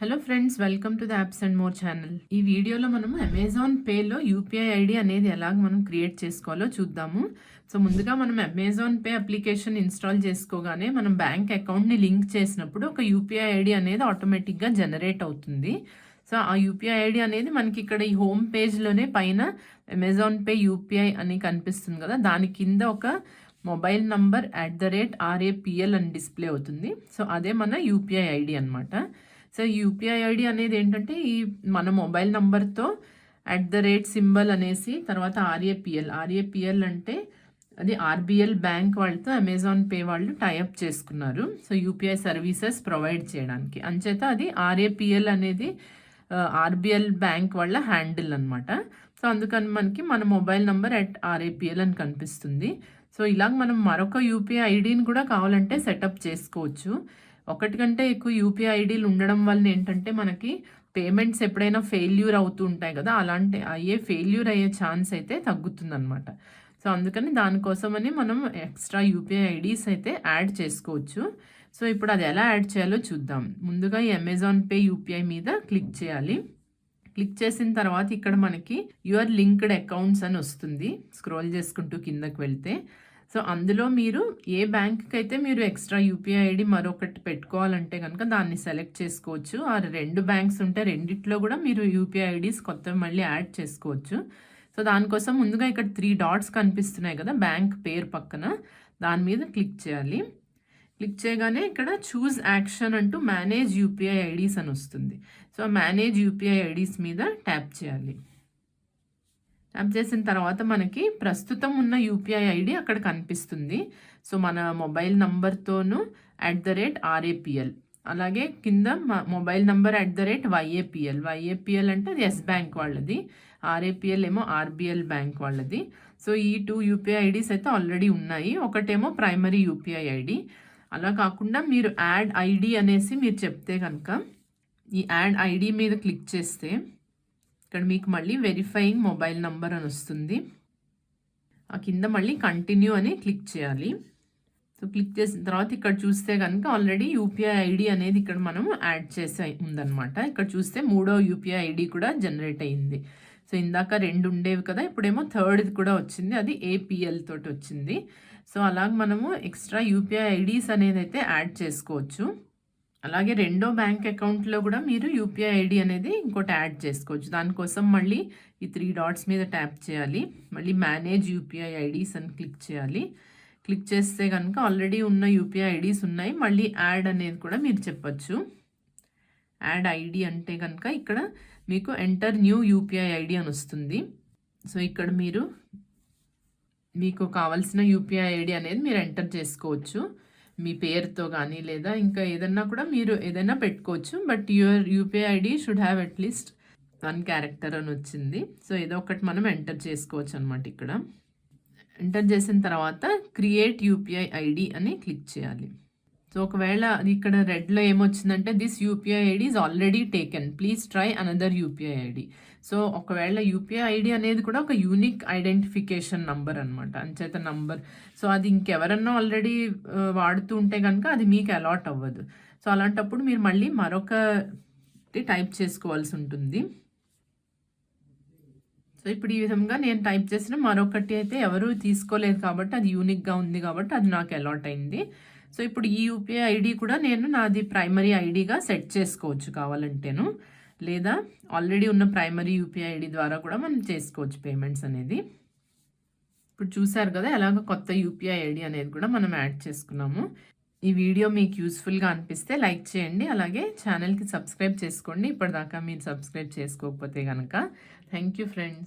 Hello friends welcome to the apps and more channel ఈ వీడియోలో మనము అమెజాన్ పేలో యూపీఐ ఐడి అనేది ఎలాగ మనం క్రియేట్ చేసుకోవాలో చూద్దాము. సో ముందుగా మనం అమెజాన్ పే అప్లికేషన్ ఇన్స్టాల్ చేసుకోగానే మనం బ్యాంక్ అకౌంట్ని లింక్ చేసినప్పుడు ఒక యూపీఐ ఐడి అనేది ఆటోమేటిక్గా జనరేట్ అవుతుంది. సో ఆ యూపీఐ ఐడి అనేది మనకి ఇక్కడ ఈ హోమ్ పేజ్లోనే పైన అమెజాన్ పే యూపీఐ అని కనిపిస్తుంది కదా. దాని కింద ఒక mobile number at the rate RAPL అని డిస్ప్లే అవుతుంది. సో అదే మన యూపీఐ ఐడి అనమాట సో యూపీఐ ఐడి అనేది ఏంటంటే ఈ మన మొబైల్ నంబర్తో అట్ ద రేట్ సింబల్ అనేసి తర్వాత ఆర్ఏపిఎల్. ఆర్ఏపిఎల్ అంటే అది ఆర్బిఎల్ బ్యాంక్ వాళ్ళతో అమెజాన్ పే వాళ్ళు టైఅప్ చేసుకున్నారు. సో యూపీఐ సర్వీసెస్ ప్రొవైడ్ చేయడానికి. అంచేత అది ఆర్ఏపిఎల్ అనేది ఆర్బిఎల్ బ్యాంక్ వాళ్ళ హ్యాండిల్ అనమాట సో అందుకని మనకి మన మొబైల్ నంబర్ అట్ ఆర్ఏపిఎల్ అని కనిపిస్తుంది. సో ఇలాగ మనం మరొక యూపీఐ ఐడిని కూడా కావాలంటే సెటప్ చేసుకోవచ్చు. ఒకటి కంటే ఎక్కువ యూపీఐ ఐడీలు ఉండడం వల్ల ఏంటంటే మనకి పేమెంట్స్ ఎప్పుడైనా ఫెయిల్యూర్ అవుతూ ఉంటాయి కదా అలాంటి అయ్యే ఫెయిల్యూర్ అయ్యే ఛాన్స్ అయితే తగ్గుతుందన్నమాట. సో అందుకని దానికోసమని మనం ఎక్స్ట్రా యూపీఐ ఐడీస్ అయితే యాడ్ చేసుకోవచ్చు. సో ఇప్పుడు అది ఎలా యాడ్ చేయాలో చూద్దాం. ముందుగా ఈ అమెజాన్ పే యూపీఐ మీద క్లిక్ చేయాలి. క్లిక్ చేసిన తర్వాత ఇక్కడ మనకి యువర్ లింక్డ్ అకౌంట్స్ అని వస్తుంది. స్క్రోల్ చేసుకుంటూ కిందకి వెళ్తే సో అందులో మీరు ఏ బ్యాంక్కి అయితే మీరు ఎక్స్ట్రా యూపీఐ ఐడి మరొకటి పెట్టుకోవాలంటే కనుక దాన్ని సెలెక్ట్ చేసుకోవచ్చు. ఆ రెండు బ్యాంక్స్ ఉంటే రెండిట్లో కూడా మీరు యూపీఐ ఐడీస్ కొత్త మళ్ళీ యాడ్ చేసుకోవచ్చు. సో దానికోసం ముందుగా ఇక్కడ త్రీ డాట్స్ కనిపిస్తున్నాయి కదా బ్యాంక్ పేరు పక్కన. దాని మీద క్లిక్ చేయాలి. క్లిక్ చేయగానే ఇక్కడ చూజ్ యాక్షన్ అంటూ మేనేజ్ యూపీఐ ఐడీస్ అని వస్తుంది. సో మేనేజ్ యూపీఐ ఐడీస్ మీద ట్యాప్ చేయాలి. ట్యాప్ చేసిన తర్వాత మనకి ప్రస్తుతం ఉన్న యూపీఐ ఐడి అక్కడ కనిపిస్తుంది. సో మన మొబైల్ నంబర్తోనూ అట్ ద రేట్ ఆర్ఏపిఎల్. అలాగే కింద mobile number at the rate YAPL. YAPL అంటే అది ఎస్ బ్యాంక్ వాళ్ళది. ఆర్ఏపిఎల్ ఏమో ఆర్బిఎల్ బ్యాంక్ వాళ్ళది. సో ఈ టూ యూపీఐ ఐడీస్ అయితే ఆల్రెడీ ఉన్నాయి. ఒకటేమో ప్రైమరీ యూపీఐ ఐడి. అలా కాకుండా మీరు యాడ్ ఐడి అనేసి మీరు చెప్తే కనుక ఈ యాడ్ ఐడి మీద క్లిక్ చేస్తే ఇక్కడ మీకు మళ్ళీ వెరిఫైయింగ్ మొబైల్ నంబర్ అని వస్తుంది. ఆ కింద మళ్ళీ కంటిన్యూ అని క్లిక్ చేయాలి. సో క్లిక్ చేసిన తర్వాత ఇక్కడ చూస్తే కనుక ఆల్రెడీ యూపీఐ ఐడి అనేది ఇక్కడ మనం యాడ్ చేసే ఉందన్నమాట. ఇక్కడ చూస్తే మూడో యూపీఐ ఐడి కూడా జనరేట్ అయ్యింది సో ఇందాక రెండు ఉండేవి కదా ఇప్పుడేమో థర్డ్ కూడా వచ్చింది. అది ఏపీఎల్ తోటి వచ్చింది. సో అలాగ మనము ఎక్స్ట్రా యూపీఐ ఐడీస్ అనేది అయితే యాడ్ చేసుకోవచ్చు. అలాగే రెండో బ్యాంక్ అకౌంట్లో కూడా మీరు యూపీఐ ఐడి అనేది ఇంకోటి యాడ్ చేసుకోవచ్చు. దానికోసం మళ్ళీ ఈ త్రీ డాట్స్ మీద ట్యాప్ చేయాలి. మళ్ళీ మేనేజ్ యూపీఐ ఐడీస్ అని క్లిక్ చేయాలి. క్లిక్ చేస్తే కనుక ఆల్రెడీ ఉన్న యూపీఐ ఐడీస్ ఉన్నాయి. మళ్ళీ యాడ్ అనేది కూడా మీరు చెప్పచ్చు. యాడ్ ఐడి అంటే కనుక ఇక్కడ మీకు ఎంటర్ న్యూ యూపీఐ ఐడి అని వస్తుంది. సో ఇక్కడ మీరు మీకు కావాల్సిన యూపీఐ ఐడి అనేది మీరు ఎంటర్ చేసుకోవచ్చు. మీ పేరుతో కానీ లేదా ఇంకా ఏదన్నా కూడా మీరు ఏదైనా పెట్టుకోవచ్చు. But your UPI ID should have at least one character అని వచ్చింది. సో ఏదో ఒకటి మనం ఎంటర్ చేసుకోవచ్చు అనమాట ఇక్కడ. ఎంటర్ చేసిన తర్వాత క్రియేట్ యూపీఐ ఐడి అని క్లిక్ చేయాలి. సో ఒకవేళ అది ఇక్కడ రెడ్లో ఏమొచ్చిందంటే this UPI ID is already taken please try another UPI ID so ఒకవేళ యూపీఐ ఐడి అనేది కూడా ఒక యూనిక్ ఐడెంటిఫికేషన్ నంబర్ అనమాట అంచేత నంబర్ సో అది ఇంకెవరన్నా ఆల్రెడీ వాడుతూ ఉంటే కనుక అది మీకు అలాట్ అవ్వదు. సో అలాంటప్పుడు మీరు మళ్ళీ మరొకటి టైప్ చేసుకోవాల్సి ఉంటుంది. సో ఇప్పుడు ఈ విధంగా నేను టైప్ చేసిన మరొకటి అయితే ఎవరు తీసుకోలేదు కాబట్టి అది యూనిక్గా ఉంది కాబట్టి అది నాకు అలాట్ అయింది. సో ఇప్పుడు ఈ యూపీఐ ఐడి కూడా నేను నాది ప్రైమరీ ఐడిగా సెట్ చేసుకోవచ్చు కావాలంటేను. లేదా ఆల్రెడీ ఉన్న ప్రైమరీ యూపీఐ ఐడి ద్వారా కూడా మనం చేసుకోవచ్చు పేమెంట్స్ అనేది. ఇప్పుడు చూసారు కదా ఎలాగో కొత్త యూపీఐ ఐడి అనేది కూడా మనం యాడ్ చేసుకున్నాము. ఈ వీడియో మీకు యూస్ఫుల్గా అనిపిస్తే లైక్ చేయండి అలాగే ఛానల్కి సబ్స్క్రైబ్ చేసుకోండి. ఇప్పటిదాకా మీరు సబ్స్క్రైబ్ చేసుకోకపోతే కనుక థ్యాంక్ యూ ఫ్రెండ్స్.